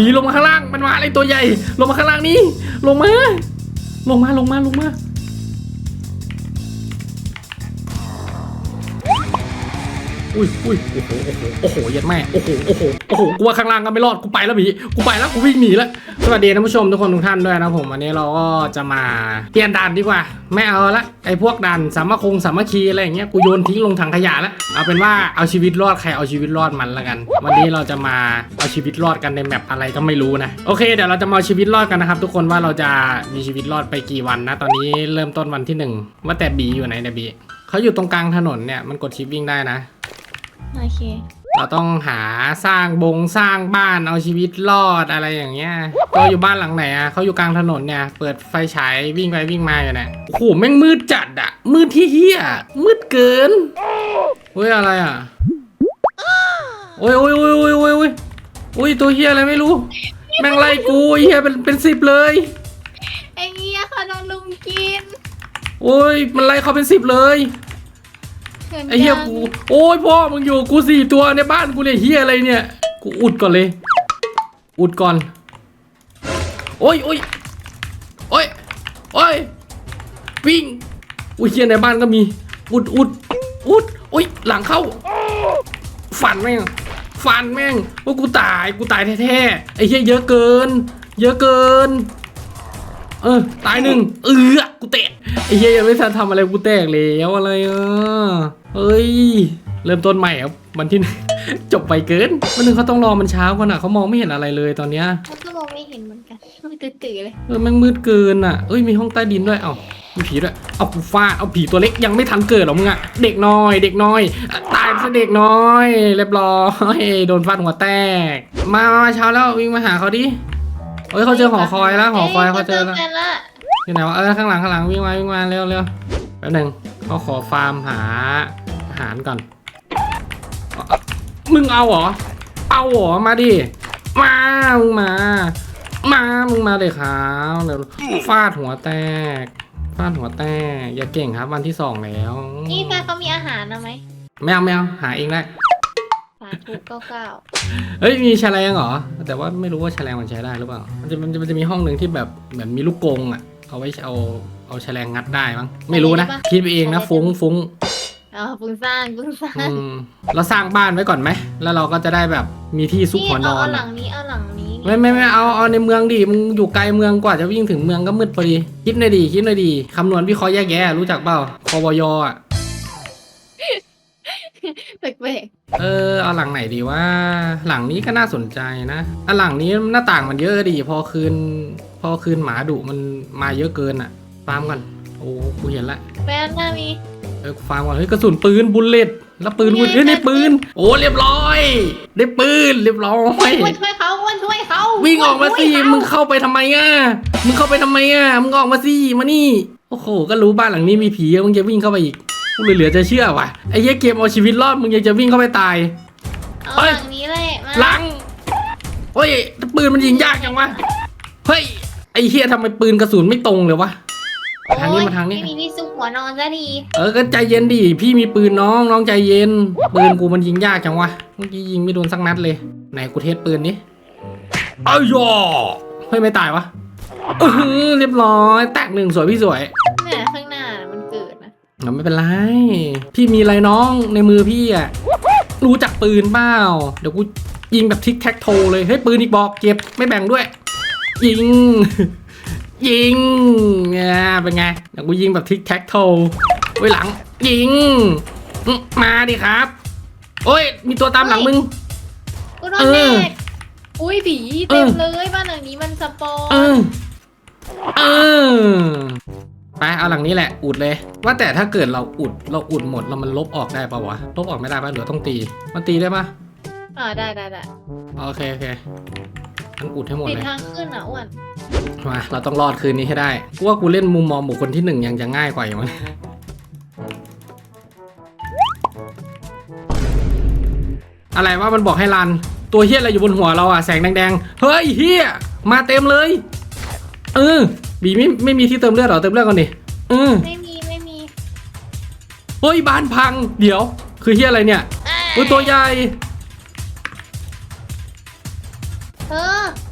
บีลงมาข้างล่างมันมาอะไรตัวใหญ่ ลงมาข้างล่างนี่ลงมา ลงมาลงมาลงมา อุ้ยอุ้ยโอ้โหโอ้โหโอ้โหเยัดแม่โอ้โหโอ้โหโอ้โหกูว่าข้างล่างก็ไม่รอดกูไปแล้วบีกูไปแล้วกูวิ่งหนีแล้วสวัสดีท่านผู้ชมทุกคนทุกท่านด้วยนะผมวันนี้เราก็จะมาเปลี่ยนด่านดีกว่า ไม่เอาละไอ้พวกด่านสามัคคงสามัคคีอะไรอย่างเงี้ยกูโยนทิ้งลงถังขยะแล้วเอาเป็นว่าเอาชีวิตรอดใครเอาชีวิตรอดมันละกัน วันนี้เราจะมาเอาชีวิตรอดกันในแมปอะไรก็ไม่รู้นะโอเคเดี๋ยวเราจะมาเอาชีวิตรอดกันนะครับทุกคนว่าเราจะมีชีวิตรอดไปกี่วันนะ ตอนนี้เริ่มต้นวันที่หนึ่งว่าแต่บีอยู่ไหนเนี่ยบีเขาอยู่ตรงกลางถนนเนี่ยมันกดชิปวิ่งได้นะ โอเค เราต้องหาสร้างบงสร้างบ้านเอาชีวิตรอดอะไรอย่างเงี้ยก็อยู่บ้านหลังไหนอะเขาอยู่กลางถนนเนี่ย เปิดไฟฉายวิ่งไปวิ่งมาอยู่เนี่ยโอ้โหแม่งมืดจัดอะ มืดที่เฮียมืดเกินเฮ้ยอะไรอะโอ้ยโอ้ยโอ้ยโอ้ยโอ้ยโอ้ยโอ้ยตัวเฮียอะไรไม่รู้ แม่งไล่กูไอ้เฮียเป็นเป็นสิบเลยไอ้เงี้ยเขาโดนลุมกิน โอ้ยมันไล่เขาเป็นสิบเลย เห็นไอ้เฮียยังกูโอ้ยพ่อมึงอยู่กูสี่ตัวในบ้านกูเนี่ยเฮียอะไรเนี่ย กูอุดก่อนเลย อุดก่อน โอ้ยโอ้ยโอ้ยโอ้ยวิ่งอุ้ยเฮียในบ้านก็มี อุดอุดอุดโอ้ยหลังเข้าฟันแม่งฟันแม่งว่ากูตายกูตายแท้ๆไอ้เฮียเยอะเกิน เยอะเกิน เออตายหนึ่งเออกูแตกไอ้เฮียยังไม่ทันทำอะไรกูแตกแล้วอะไรอะ เฮ้ย เริ่มต้นใหม่ครับวันที่หนึ่งจบไปเกินวันหนึงเขาต้องรอมันเช้าก่อนอะเขามองไม่เห็นอะไรเลยตอนเนี้ยเขาก็มองไม่เห็นเหมือนกันมันตื่นๆเลยเออแม่งมืดเกินอะเอ้ยมีห้องใต้ดินด้วยเอ้ามีผีด้วยเอากูฟาดเอาผีตัวเล็กยังไม่ทันเกิดหรอกมึงอะเด็กน้อย เด็กน้อยอะตายซะเด็กน้อย เรียบร้อยโดนฟาดหัวแตก มามาเช้าแล้ววิ่งมาหาเขาดิเฮ้ยเขาเจอหอคอยแล้วหอคอยเขาเจอแล้วกันละที่ไหนวะเออข้างหลังข้างหลังวิ่งมาวิ่งมาเร็วเร็วแป๊บหนึง เขาขอฟาร์มหาอาหารก่อนเอาเอามึงเอาเหรอ เอาเหรอ มาดิ มา มึงมา มา มึงมาเลยครับเร็วฟาดหัวแตก ฟาดหัวแตก อย่าเก่งครับวันที่สองแล้ว นี่แฟนเขามีอาหารนะไหมแมวแมวหาเองได้สาธุเก้าเก้าเฮ้ยมีแฉลงเหรอ แต่ว่าไม่รู้ว่าแฉลงมันใช้ได้หรือเปล่า มันจะมันจะมันจะมีห้องหนึ่งที่แบบเหมือนมีลูกกรงอะ เอาไว้เอา เอาแฉลงงัดได้มั้งไม่รู้นะ คิดไปเองนะฟุ้งฟุ้งอ๋อปุ้งสร้างปุ้งสร้าอืงมเราสร้างบ้านไว้ก่อนไหมแล้วเราก็จะได้แบบมีที่ซุกนี่หัวนเอาอนเอาหลัอะงนี้เอาหลังนี้ไม่ไม่ไม่เอาเอาในเมืองดิมึงอยู่ไกลเมืองกว่าจะวิ่งถึงเมืองก็มืดพอดีคิดหน่อยดิคิดหน่อยดิคำนวณวิเคราะห์แยกแยะรู้จักเปล่าควยอะแปลกเออเอาหลังไหนดีว่าหลังนี้ก็น่าสนใจนะอะหลังนี้หน้าต่างมันเยอะดีพอคืน พอคืนหมาดุมันมาเยอะเกินอะ ฟาร์มก่อน โอ้กูเห็นละๆแฟนหน้ามี เออกูฟาร์มก่อนเฮ้ยกระสุนปืนบุลเลตแล้วปืนกูนี่ไงเฮ้ยได้ปืน โอ้เรียบร้อย ได้ปืนเรียบร้อยอ้วนช่วยเขาอ้วนช่วยเขาวิ่งออกมาสิอ้วนช่วยเขมึงเข้าไปทำไมอะมึงเข้าไปทำไมอะมึงออกมาสิมานี่โอ้โหก็รู้บ้านหลังนี้มีผีมึงจะวิ่งเข้าไปอีกกูเหลือๆจะเชื่อว่ะไอ้เหี้ยเกมเอาชีวิตรอดมึงยังจะวิ่งเข้าไปตายเอาเอ้ยหลังนี้เลยมาหลังโอ้ยปืนมันยิงยากจังวะเฮ้ยไอ้เฮียทำไมปืนกระสุนไม่ตรงเลยวะ มาทางนี้โอ๊ยมาทางนี้ ไม่มีที่ซุกหัวนอนซะดีเออก็ใจเย็นดิ พี่มีปืนน้องน้องใจเย็น ปืนกูมันยิงยากจังวะ เมื่อกี้ยิงไม่โดนสักนัดเลย ไหนกูเทสปืนนี้อ้ยอเฮ้ยไม่ตายวะอื้อหือเรียบร้อย แตกหนึ่งสวยพี่สวยเนี่ยข้างหน้ามันเกิดนะเอาไม่เป็นไร พี่มีอะไรน้องในมือพี่อะ รู้จักปืนเปล่า เดี๋ยวกูยิงแบบทิกแท็กโทเลยเฮ้ยปืนอีกบอกเก็บไม่แบ่งด้วย ยิง ยิงเนี่ย เป็นไงเดี๋ยวกูยิงแบบทิกแท็กโทไว้หลัง ยิงอื้อมาดิครับ โอ้ย มีตัวตามหลังมึงกูโดนเอแดอกอุ้ยผีเต็มเลยบ้านหลังนี้มันสปอเออเออไปเอาหลังนี้แหละอุดเลย ว่าแต่ถ้าเกิดเราอุดเราอุดหมดแล้วมันลบออกได้ปะวะลบออกไม่ได้ปะหรือต้องตี มันตีได้ปะอ่าได้ได้ได้โอเคโอเค มันอุดให้หมดติดเลยทางขึ้นอะอ้วนมาเราต้องรอดคืนนี้ให้ได้กูว่ากูเล่นมุมมองบุคคลที่หนึ่งยังจะง่ายกว่าอยู่มั้งอะไรว่ามันบอกให้รัน ตัวเฮียอะไรอยู่บนหัวเราอะแสงแดงๆ เฮ้ยเฮียมาเต็มเลย เออบีไม่ไม่มีที่เติมเลือดเหรอเติมเลือดก่อนดิเออไม่มีไม่มีเฮ้ยบ้านพัง เดี๋ยว คือเฮียอะไรเนี่ยอุ้ยตัวใหญ่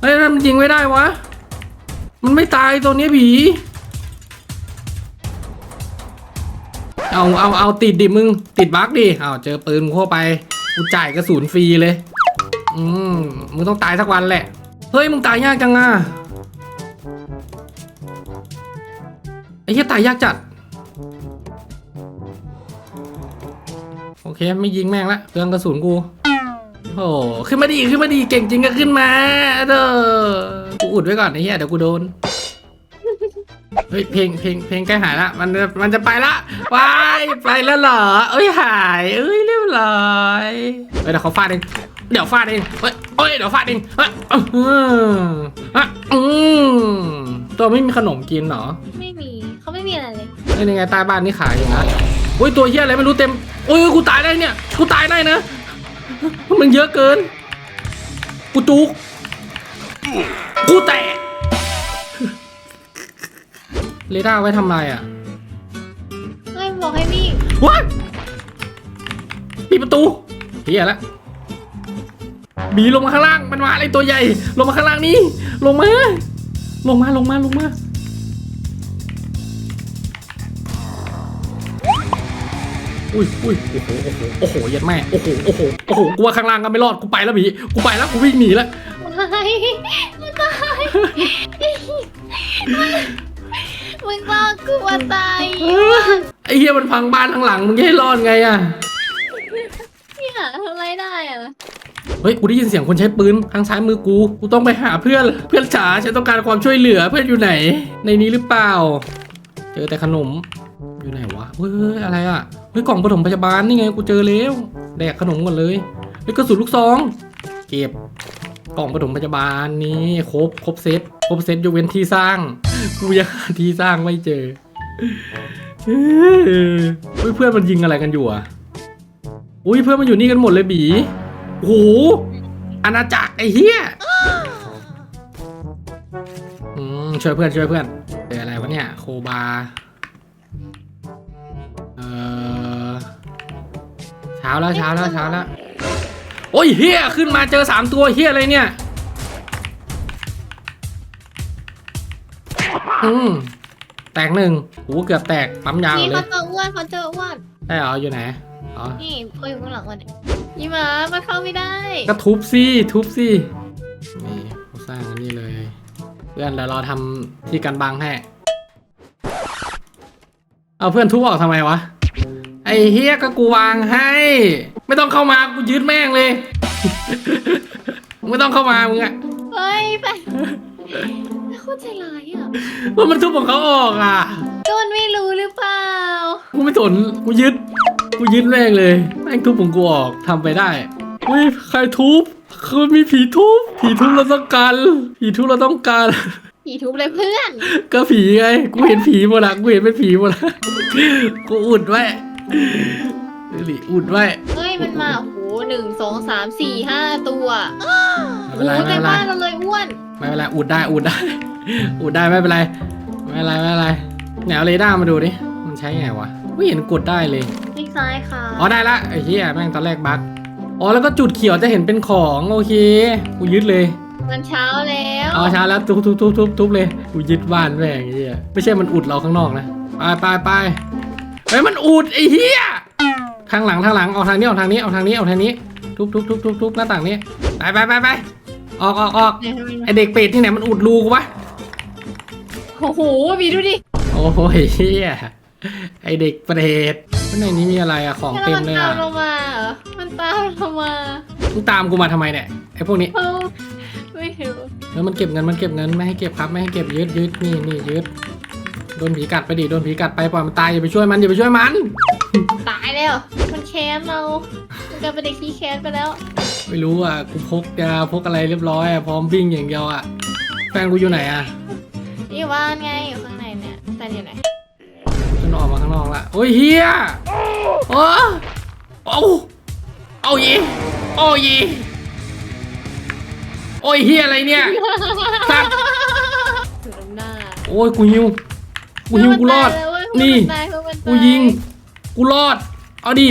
เฮ้ยมันยิงไม่ได้วะ มันไม่ตายตัวนี้ผี เอาเอาเอาติดดิมึง ติดบั๊กดิเอาเจอปืนมึงเข้าไปกูจ่ายกระสุนฟรีเลย อืมมึงต้องตายสักวันแหละ เฮ้ยมึงตายยากจังอะไอ้เหี้ยตายยากจัด โอเคไม่ยิงแม่งละเปลืองกระสุนกู โอ้โหขึ้นมาดีขึ้นมาดีเก่งจริงก็ขึ้นมาเด้อกูอุดไว้ก่อนไอ้เหี้ยเดี๋ยวกูโดนเฮ้ยเพลงเพลงเพลงใกล้หายละมันจะมันจะไปละวายไปแล้วเหรอเอ้ยหายเอ้ยเรียบร้อยเฮ้ยเดี๋ยวเขาฟาดเองเดี๋ยวฟาดเองเฮ้ยเอ้ยเดี๋ยวฟาดเองเฮ้ยอื้อหืออะอืมตัวไม่มีขนมกินเหรอไม่มีเขาไม่มีอะไรเลยเฮ้ยยังไงใต้บ้านนี่ขายอยู่นะโอ้ยตัวเหี้ยอะไรไม่รู้เต็มโอ้ยกูตายได้เนี่ยกูตายได้นะ มันเยอะเกิน กูจุก กูแตะเรดาร์ไว้ทำอะไรอะเฮ้ยบอกให้วิ่งว้ายปิดประตูเฮียละบีลงมาข้างล่าง มันมาอะไรตัวใหญ่ ลงมาข้างล่างนี่ ลงมา ลงมา ลงมา ลงมา อุ้ยอุ้ยโอ้โหโอ้โหโอ้โหเยัดแม่โอ้โหโอ้โหโอ้โหกูว่าข้างล่างก็ไม่รอดกูไปแล้วบีกูไปแล้วกูวิ่งหนีแล้วตายมันตายมึงบอกกูว่าตายไอ้เฮียมันพังบ้านข้างหลังมึงจะให้รอดไงอะเนี่ยทำอะไรได้อะเฮ้ย กูได้ยินเสียงคนใช้ปืนทางซ้ายมือกู กูต้องไปหาเพื่อน เพื่อนจ๋าฉันต้องการความช่วยเหลือ เพื่อนอยู่ไหน ในนี้หรือเปล่า เจอแต่ขนม อยู่ไหนวะเฮ้ยอะไรอะเฮ้ยกล่องปฐมพยาบาลนี่ไงกูเจอแล้วแดกขนมก่อนเลยเฮ้ยกระสุนลูกซอง เก็บกล่องปฐมพยาบาลนี่ครบครบเซตครบเซตยกเว้นที่สร้าง กูยังหาที่สร้างไม่เจอเฮ้ยเพื่อนมันยิงอะไรกันอยู่อะอุ้ยเพื่อนมันอยู่นี่กันหมดเลยบีโอ้โหอาณาจักรไอ้เหี้ยอืมช่วยเพื่อนช่วยเพื่อนเจออะไรวะเนี่ยโคบา ช้าแล้วเช้าแล้วเช้าแล้วโอ้ยเฮียขึ้นมาเจอสามตัวเฮียอะไรเนี่ยอืมแตกหนึ่งหูเกือบแตกปั๊มยาวนี่เลเขายเจออ้วนเขาเจออ้วนได้เหรออยู่ไหนอ๋อนี่เขาอยู่ข้างหลังมันเนี่ยยี่หมามันเข้าไม่ได้ก็ทุบสิทุบสินี่เขาสร้างอันนี้เลย เพื่อนเดี๋ยวเราทำที่กันบังให้เอาเพื่อนทุบออกทำไมวะ ไอ้เฮียก็กูวางให้ ไม่ต้องเข้ามากูยืดแม่งเลย ไม่ต้องเข้ามามึงอะเฮ้ยไปโคตรใจร้ายอะว่ามันทุบของเขาออกอะก็มันไม่รู้หรือเปล่า กูไม่สนกูยึด กูยึดแม่งเลยแม่งทุบของกูออกทำไปได้อุ้ยใครทุบคือมีผีทุบผีทุบเราต้องการผีทุบเราต้องการผีทุบเลยเพื่อน ก็ผีไง กูเห็นผีหมดละกูเห็นเป็นผีหมดละกูอุดไว้ หลีอุดไว้เฮ้ยมันมาโอ้โหหนึ่งสองสามสี่ห้าตัวไม่เป็นไรโอ้ไม่เต็เป็มนไรบ้านเราเลยอ้วนไม่เป็นไรอุดได้อุดได้ อุดได้ไม่เป็นไรไม่เป็นไรไม่เป็นไรแนวเรดาร์มาดูดิมันใช้ไงวะไม่เห็นกดได้เลย คลิกซ้ายค่ะอ๋อได้ละไอ้เหี้ยแม่งตอนแรกบั๊กอ๋อแล้วก็จุดเขียวจะเห็นเป็นของโอเคกูยึดเลยมันเช้าแล้วเอาช้าแล้วทุบทุบทุบทุบทุบเลยกูยึดบ้านแม่งไอ้เหี้ยไม่ใช่มันอุดเราข้างนอกนะไปไปไป เฮ้ยมันอุดไอ้เหี้ยทางหลังทางหลังออกทางนี้ออกทางนี้ออกทางนี้ออกทางนี้ทุบทุบทุบทุบทุบหน้าต่างนี้ไปไปไปไปออกออกออกเนี่ยทำไมไอเด็กเป็ดที่ไหนมันอุดรูกูวะโอ้โหบีดูดิโอ้โหเฮียไอเด็กเปรตข้างในนี้มีอะไรอะของแล้วเต็มมันเลยตามอะเรามาเหรอมันตามเรามามึงตามกูมาทำไมเนี่ยไอพวกนี้เออไม่รู้แล้วมันเก็บเงินมันเก็บเงินไม่ให้เก็บครับไม่ให้เก็บยึดยึดนี่นี่ยึด โดนผีกัดไปดิโดนผีกัดไปปล่อยมันตายอย่าไปช่วยมันอย่าไปช่วยมันตายแล้ว มันแค้นเรา มันกลายเป็นเด็กขี้แค้นไปแล้ว ไม่รู้อะกูพกยาพกอะไรเรียบร้อยอะพร้อมวิ่งอย่างเดียวอะแฟนกูอยู่ไหนอะนี่บ้านไงอยู่ข้างในเนี่ยแต่อยู่ไหนฉันออกมาข้างนอกละโอ้ยเฮียโอ้เอาเอายีโอ้ยีโอ้ยเฮียอะไรเนี่ยสัตว์ถือน้ำหน้า โอ้ยกูหิว กูหิวกูรอด นี่ กูยิง กูรอด เอาดิ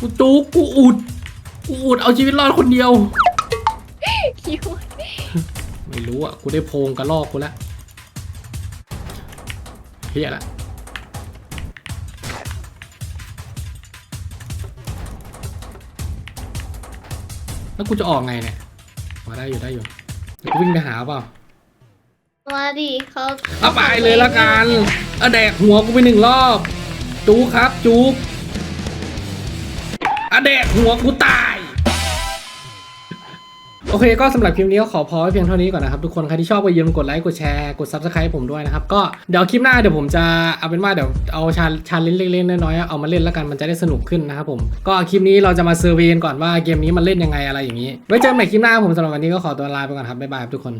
กูจูกกูอุด กูอุดเอาชีวิตรอดคนเดียว คิวไม่รู้อะ กูได้โพงกระลอกกูละเฮียละแล้วกูจะออกไงเนี่ยมาได้อยู่ได้อยู่เดี๋ยวกูวิ่งไปหาเปล่า มาดิเขาเอาไปเลยละกันเอาแดกหัวกูไปหนึ่งรอบ จูครับจูเอาแดกหัวกูตาย โอเคก็สำหรับคลิปนี้ก็ขอพอไว้เพียงเท่านี้ก่อนนะครับ ทุกคนใครที่ชอบก็อย่าลืมกดไลค์กดแชร์กด subscribe ผมด้วยนะครับ ก็เดี๋ยวคลิปหน้าเดี๋ยวผมจะเอาเป็นว่าเดี๋ยวเอาชาชาเล่นเล็กๆน้อยๆเอามาเล่นแล้วกันมันจะได้สนุกขึ้นนะครับผมก็คลิปนี้เราจะมาเซอร์เวยก่อนว่าเกมนี้มันเล่นยังไงอะไรอย่างนี้ไว้เจอกันใหม่คลิปหน้าผมสำหรับวันนี้ก็ขอตัวลาไปก่อนครับบ๊ายบายครับทุกคน